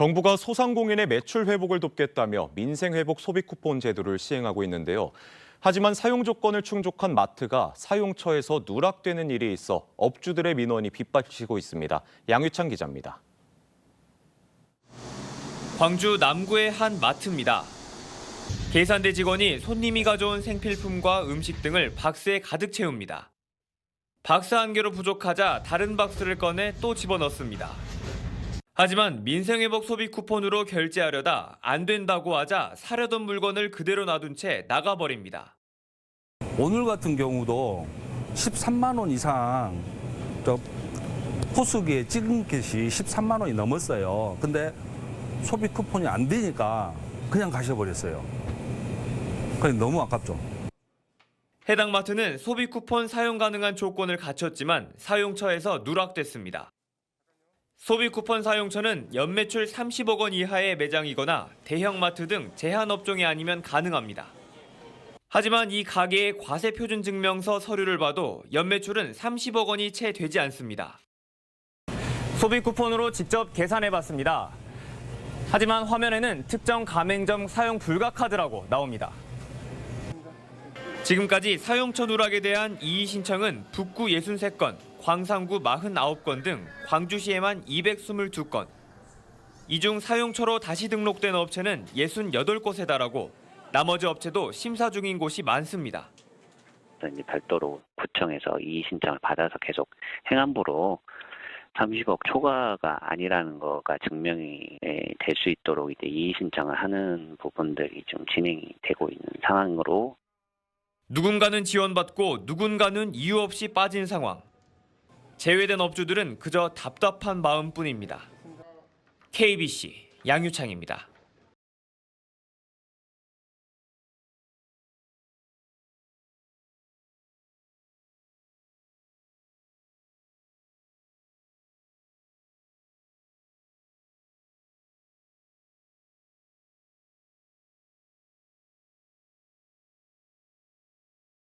정부가 소상공인의 매출 회복을 돕겠다며 민생 회복 소비 쿠폰 제도를 시행하고 있는데요. 하지만 사용 조건을 충족한 마트가 사용처에서 누락되는 일이 있어 업주들의 민원이 빗발치고 있습니다. 양유찬 기자입니다. 광주 남구의 한 마트입니다. 계산대 직원이 손님이 가져온 생필품과 음식 등을 박스에 가득 채웁니다. 박스 한 개로 부족하자 다른 박스를 꺼내 또 집어넣습니다. 하지만 민생회복 소비 쿠폰으로 결제하려다 안 된다고 하자 사려던 물건을 그대로 놔둔 채 나가버립니다. 오늘 같은 경우도 13만 원 이상 저 포수기에 찍은 것이 13만 원이 넘었어요. 근데 소비 쿠폰이 안 되니까 그냥 가셔버렸어요. 그게 너무 아깝죠. 해당 마트는 소비 쿠폰 사용 가능한 조건을 갖췄지만 사용처에서 누락됐습니다. 소비 쿠폰 사용처는 연매출 30억 원 이하의 매장이거나 대형마트 등 제한 업종이 아니면 가능합니다. 하지만 이 가게의 과세 표준 증명서 서류를 봐도 연매출은 30억 원이 채 되지 않습니다. 소비 쿠폰으로 직접 계산해 봤습니다. 하지만 화면에는 특정 가맹점 사용 불가 카드라고 나옵니다. 지금까지 사용처 누락에 대한 이의 신청은 북구 63건, 광산구 49건 등 광주시에만 222건. 이 중 사용처로 다시 등록된 업체는 68곳에 달하고 나머지 업체도 심사 중인 곳이 많습니다. 이제 별도로 구청에서 이의 신청을 받아서 계속 행안부로 30억 초과가 아니라는 거가 증명이 될 수 있도록 이제 이의 신청을 하는 부분들이 좀 진행이 되고 있는 상황으로 누군가는 지원받고 누군가는 이유 없이 빠진 상황. 제외된 업주들은 그저 답답한 마음뿐입니다. KBC 양유창입니다.